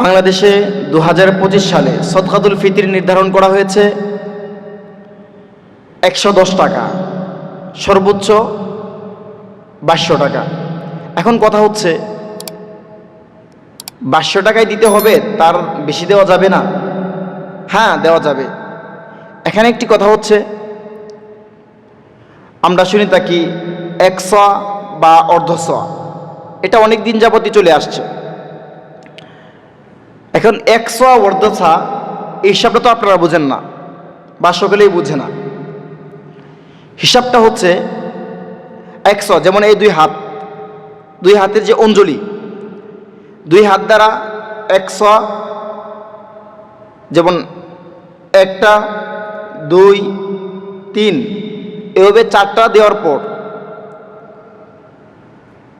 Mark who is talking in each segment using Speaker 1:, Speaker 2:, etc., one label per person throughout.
Speaker 1: বাংলাদেশে দু হাজার পঁচিশ সালে সদকাতুল ফিতির নির্ধারণ করা হয়েছে একশো দশ টাকা, সর্বোচ্চ বাইশশো টাকা। এখন কথা হচ্ছে, বাইশশো টাকায় দিতে হবে, তার বেশি দেওয়া যাবে না। হ্যাঁ দেওয়া যাবে। এখানে একটি কথা হচ্ছে, আমরা শুনি থাকি একশো বা অর্ধশ এটা অনেক দিন যাবতই চলে আসছে। এখন একশো অর্ধছা এই হিসাবটা তো আপনারা বুঝেন না, বা সকলেই বুঝে না। হিসাবটা হচ্ছে একশো যেমন এই দুই হাত, দুই হাতের যে অঞ্জলি, দুই হাত দ্বারা একশো যেমন একটা, দুই, তিন, এভাবে চারটা দেওয়ার পর,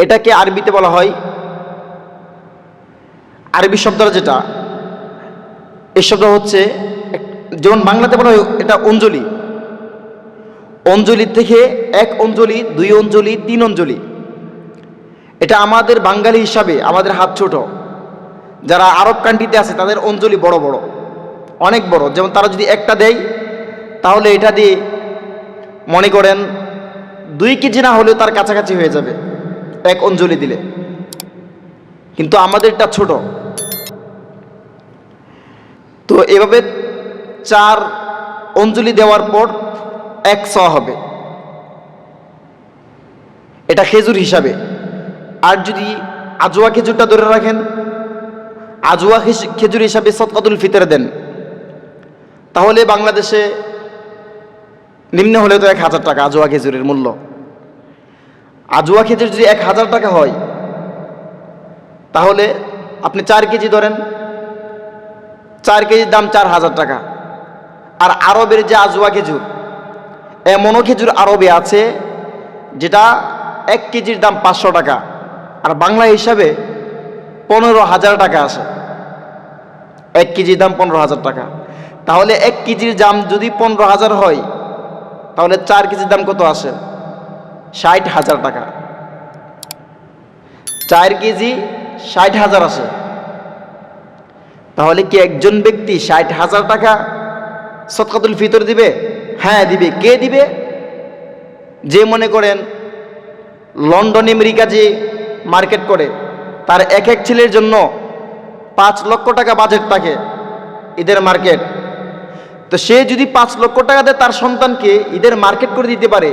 Speaker 1: এটাকে আরবিতে বলা হয় আরবি শব্দটা যেটা, এই শব্দ হচ্ছে যেমন বাংলাতে বলা হয় এটা অঞ্জলি। অঞ্জলি থেকে এক অঞ্জলি, দুই অঞ্জলি, তিন অঞ্জলি। এটা আমাদের বাঙালি হিসাবে, আমাদের হাত ছোট। যারা আরব কান্ট্রিতে আছে, তাদের অঞ্জলি বড় বড়, অনেক বড়। যেমন তারা যদি একটা দেয়, তাহলে এটা দিয়ে মনে করেন দুই কেজি না হলেও তার কাছাকাছি হয়ে যাবে, এক অঞ্জলি দিলে। কিন্তু আমাদেরটা ছোট। তো এভাবে চার অঞ্জলি দেওয়ার পর এক স হবে। এটা খেজুর হিসাবে। আর যদি আজোয়া খেজুরটা ধরে রাখেন, আজোয়া খেজুর হিসাবে সৎকাতুল ফিতর দেন, তাহলে বাংলাদেশে নিম্ন হলে তো এক হাজার টাকা আজোয়া খেজুরের মূল্য। আজোয়া খেজুর যদি এক হাজার টাকা হয় তাহলে আপনি চার কেজি ধরেন। চার কেজির দাম চার হাজার টাকা। আর আরবের যে আজোয়া খেজুর এমনও খেজুর আরবে আছে, যেটা এক কেজির দাম পাঁচশো টাকা। আর বাংলা হিসাবে পনেরো হাজার টাকা আসে এক কেজির দাম পনেরো হাজার টাকা। তাহলে এক কেজির দাম যদি পনেরো হাজার হয়, তাহলে চার কেজির দাম কত আসে ষাট হাজার টাকা। চার কেজি ষাট হাজার আছে। তাহলে কি একজন ব্যক্তি ষাট হাজার টাকা সৎকাতুল ফিতর দিবে? হ্যাঁ দিবে। কে দিবে? যে মনে করেন লন্ডন, আমেরিকা যে মার্কেট করে, তার এক এক ছেলের জন্য পাঁচ লক্ষ টাকা বাজেট থাকে ঈদের মার্কেট। তো সে যদি পাঁচ লক্ষ টাকা দেয়, তার সন্তানকে ঈদের মার্কেট করে দিতে পারে।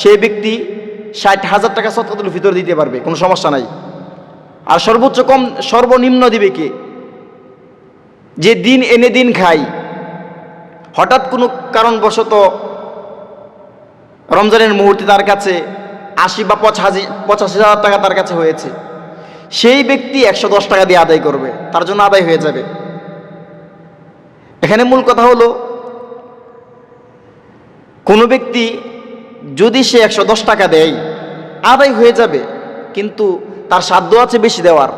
Speaker 1: সে ব্যক্তি ষাট হাজার টাকা সৎকাতুল ফিতর দিতে পারবে, কোনো সমস্যা নাই। আর সর্বোচ্চ কম সর্বনিম্ন দিবে কে? যে দিন এনে দিন খাই হঠাৎ কোনো কারণবশত রমজানের মুহূর্তে তার কাছে আশি বা পঁচাশি পঁচাশি হাজার টাকা তার কাছে হয়েছে। সেই ব্যক্তি একশো দশ টাকা দিয়ে আদায় করবে। তার জন্য আদায় হয়ে যাবে। এখানে মূল কথা হলো, কোনো ব্যক্তি যদি সে একশো দশ টাকা দেয়, আদায় হয়ে যাবে, কিন্তু তার সাধ্য আছে বেশি দেওয়ার।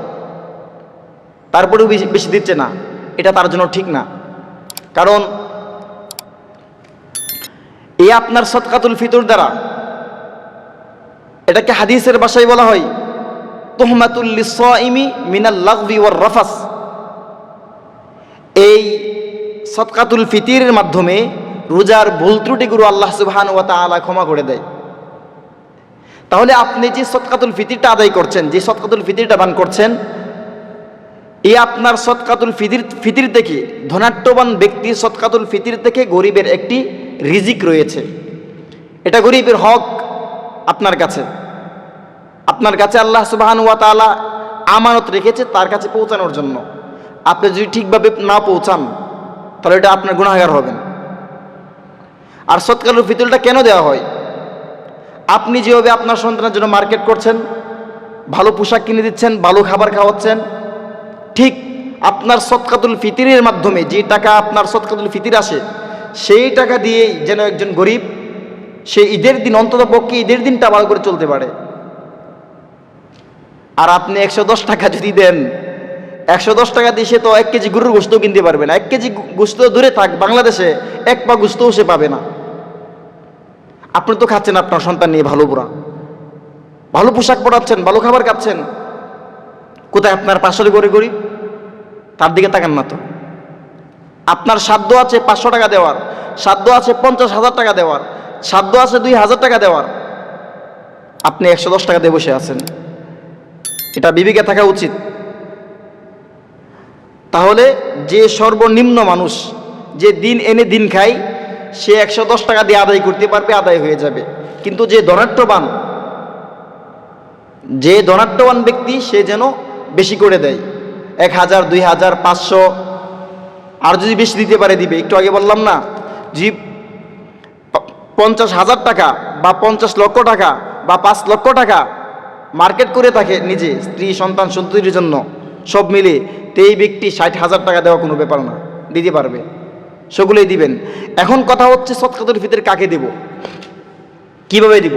Speaker 1: তারপরেও বেশি বেশি দিচ্ছে না। এটা তার জন্য ঠিক না। কারণ এই আপনার সৎকাতুল ফিতর দ্বারা এটাকে হাদিসের ভাষায় বলা হয় তোহমাতুল্লিসমি মিনাল ওয়ার রফাস। এই সৎকাতুল ফিতিরের মাধ্যমে রোজার ভুল ত্রুটিগুলো আল্লাহ সুবহান ওয়া তাআলা ক্ষমা করে দেয়। তাহলে আপনি যে সৎকাতুল ফিতিরটা আদায় করছেন, যে সৎকাতুল ফিতিরটা দান করছেন এই আপনার সৎকাতুল ফিতির ফিতির থেকে ধনাট্যবান ব্যক্তির সৎকাতুল ফিতির থেকে গরিবের একটি রিজিক রয়েছে। এটা গরিবের হক আপনার কাছে। আপনার কাছে আল্লাহ সুবাহান ওয়া তাআলা আমানত রেখেছে তার কাছে পৌঁছানোর জন্য। আপনি যদি ঠিকভাবে না পৌঁছান, তাহলে এটা আপনার গুণাগার হবেন। আর সৎকালুর ফিতুলটা কেন দেওয়া হয়? আপনি যেভাবে আপনার সন্তানের জন্য মার্কেট করছেন, ভালো পোশাক কিনে দিচ্ছেন, ভালো খাবার খাওয়াচ্ছেন, ঠিক আপনার সৎকাতুল ফিতিরের মাধ্যমে যে টাকা আপনার সৎকাতুল ফিতির আসে, সেই টাকা দিয়েই যেন একজন গরিব, সে ঈদের দিন, অন্তত পক্ষে ঈদের দিনটা ভালো করে চলতে পারে। আর আপনি একশো দশ টাকা যদি দেন, একশো দশ টাকা দিয়ে সে তো এক কেজি গরুর গোস্তও কিনতে পারবে না। এক কেজি গোস্ত দূরে থাক, বাংলাদেশে এক পা গোস্তও সে পাবে না। আপনি তো খাচ্ছেন আপনার সন্তান নিয়ে ভালো বুড়া ভালো পোশাক পরাচ্ছেন, ভালো খাবার খাচ্ছেন। কোথায় আপনার পাঁচশো গড়ে? গরিব তার দিকে তাকান না তো। আপনার সাধ্য আছে পাঁচশো টাকা দেওয়ার, সাধ্য আছে পঞ্চাশ হাজার টাকা দেওয়ার, সাধ্য আছে দুই হাজার টাকা দেওয়ার। আপনি একশো দশ টাকা দিয়ে বসে আছেন। এটা বিবেকে থাকা উচিত। তাহলে যে সর্বনিম্ন মানুষ, যে দিন এনে দিন খায় সে একশো দশ টাকা দিয়ে আদায় করতে পারবে, আদায় হয়ে যাবে। কিন্তু যে ধনাট্যবান যে ধনাট্যবান ব্যক্তি, সে যেন বেশি করে দেয়। এক হাজার, দুই হাজার, পাঁচশো, আর যদি বেশি দিতে পারে, দিবে। একটু আগে বললাম না প- পঞ্চাশ হাজার টাকা বা পঞ্চাশ লক্ষ টাকা বা পাঁচ লক্ষ টাকা মার্কেট করে থাকে নিজে, স্ত্রী, সন্তান, সন্ততির জন্য। সব মিলে তো এই ব্যক্তি ষাট হাজার টাকা দেওয়া কোনো ব্যাপার না, দিতে পারবে। সেগুলোই দিবেন। এখন কথা হচ্ছে সৎকাতুল ফিতর কাকে দেব? কীভাবে দিব?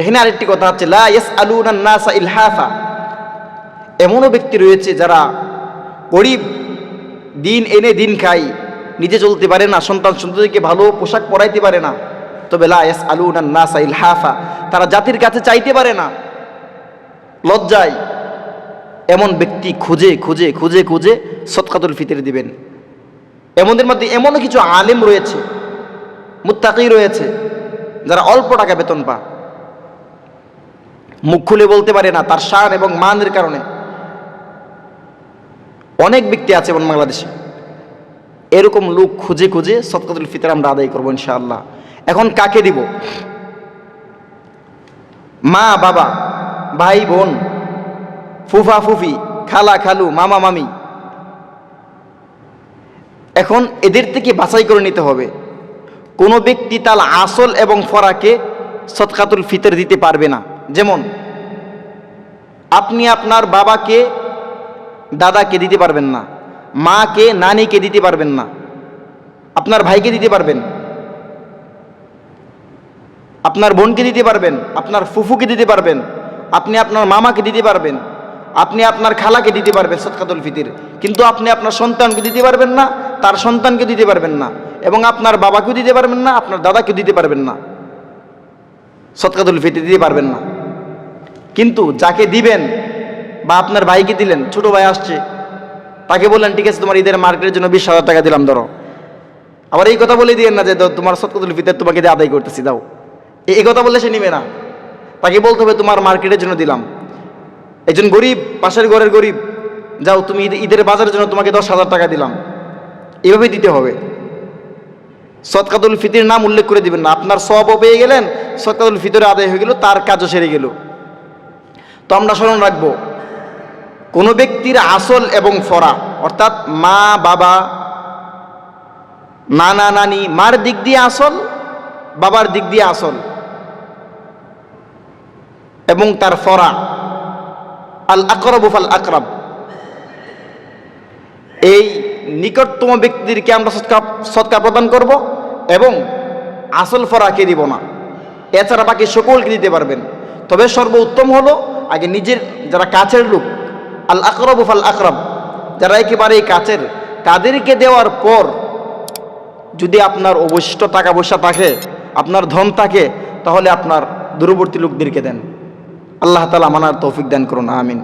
Speaker 1: এখানে আরেকটি কথা হচ্ছে লা ইলহাফা। এমনও ব্যক্তি রয়েছে যারা গরিব, দিন এনে দিন খাই নিজে চলতে পারে না, সন্তান সন্ততিকে ভালো পোশাক পরাইতে পারে না। তবে লা ইয়াস নাসা ইলহাফা, তারা জাতির কাছে চাইতে পারে না। লজ্জায় এমন ব্যক্তি খুঁজে খুঁজে খুঁজে খুঁজে সৎকাতুল ফিতর দিবেন। এমনদের মধ্যে এমনও কিছু আলেম রয়েছে, মুত্তাকি রয়েছে, যারা অল্প টাকা বেতন পা মুখ খুলে বলতে পারে না তার শান এবং মানের কারণে। অনেক ব্যক্তি আছে এবং বাংলাদেশে। এরকম লোক খুঁজে খুঁজে সৎকাতুল ফিতর আমরা আদায় করব ইনশাআল্লাহ। এখন কাকে দিব? মা, বাবা, ভাই, বোন, ফুফা, ফুফি, খালা, খালু, মামা, মামি এখন এদের থেকে বাছাই করে নিতে হবে। কোনো ব্যক্তি তার আসল এবং ফরাকে সৎকাতুল ফিতর দিতে পারবে না। যেমন, আপনি আপনার বাবাকে, দাদাকে দিতে পারবেন না, মাকে, নানিকে দিতে পারবেন না, আপনার ভাইকে দিতে পারবেন, আপনার বোনকে দিতে পারবেন, আপনার ফুফুকে দিতে পারবেন, আপনি আপনার মামাকে দিতে পারবেন, আপনি আপনার খালাকে দিতে পারবেন সৎকাতুল ফিতির। কিন্তু আপনি আপনার সন্তানকে দিতে পারবেন না তার সন্তানকে দিতে পারবেন না এবং আপনার বাবাকেও দিতে পারবেন না, আপনার দাদাকেও দিতে পারবেন না। সৎকাতুল ফিতির দিতে পারবেন না। কিন্তু যাকে দিবেন বা আপনার ভাইকে দিলেন, ছোট ভাই আসছে, তাকে বললেন, ঠিক আছে, তোমার ঈদের মার্কেটের জন্য বিশ হাজার টাকা দিলাম, ধরো। আবার এই কথা বলে দিয়েন না যে তোমার সৎকাতুল ফিতর তোমাকে দিয়ে আদায় করতেছি, দাও। এই কথা বললে সে নিবে না। তাকে বলতে হবে, তোমার মার্কেটের জন্য দিলাম। একজন গরিব, পাশের ঘরের গরিব, যাও, তুমি ঈদের বাজারের জন্য তোমাকে দশ হাজার টাকা দিলাম। এভাবে দিতে হবে। সৎকাতুল ফিতির নাম উল্লেখ করে দিবেন না। আপনার সবও পেয়ে গেলেন সৎকাতুল ফিতরে আদায় হয়ে গেল, তার কাজও সেরে গেল। তো আমরা স্মরণ রাখব, কোনো ব্যক্তির আসল এবং ফরা, অর্থাৎ মা, বাবা, নানা, নানি, মার দিক দিয়ে আসল, বাবার দিক দিয়ে আসল, এবং তার ফরা আল আকরব ফাল আকরব এই নিকটতম ব্যক্তিদেরকে আমরা সৎকা সৎকার প্রদান করব এবং আসল ফরাকে দিব না। এছাড়া বাকি সকলকে দিতে পারবেন। তবে সর্বোত্তম হলো আগে নিজের যারা কাছের লোক, আল আকরব ফাল আকরব, যারা একেবারেই কাছের, তাদেরকে দেওয়ার পর যদি আপনার অবশিষ্ট টাকা পয়সা থাকে, আপনার ধন থাকে, তাহলে আপনার দূরবর্তী লোকদেরকে দেন। আল্লাহ তালা মানার তৌফিক দান করুন, আমিন।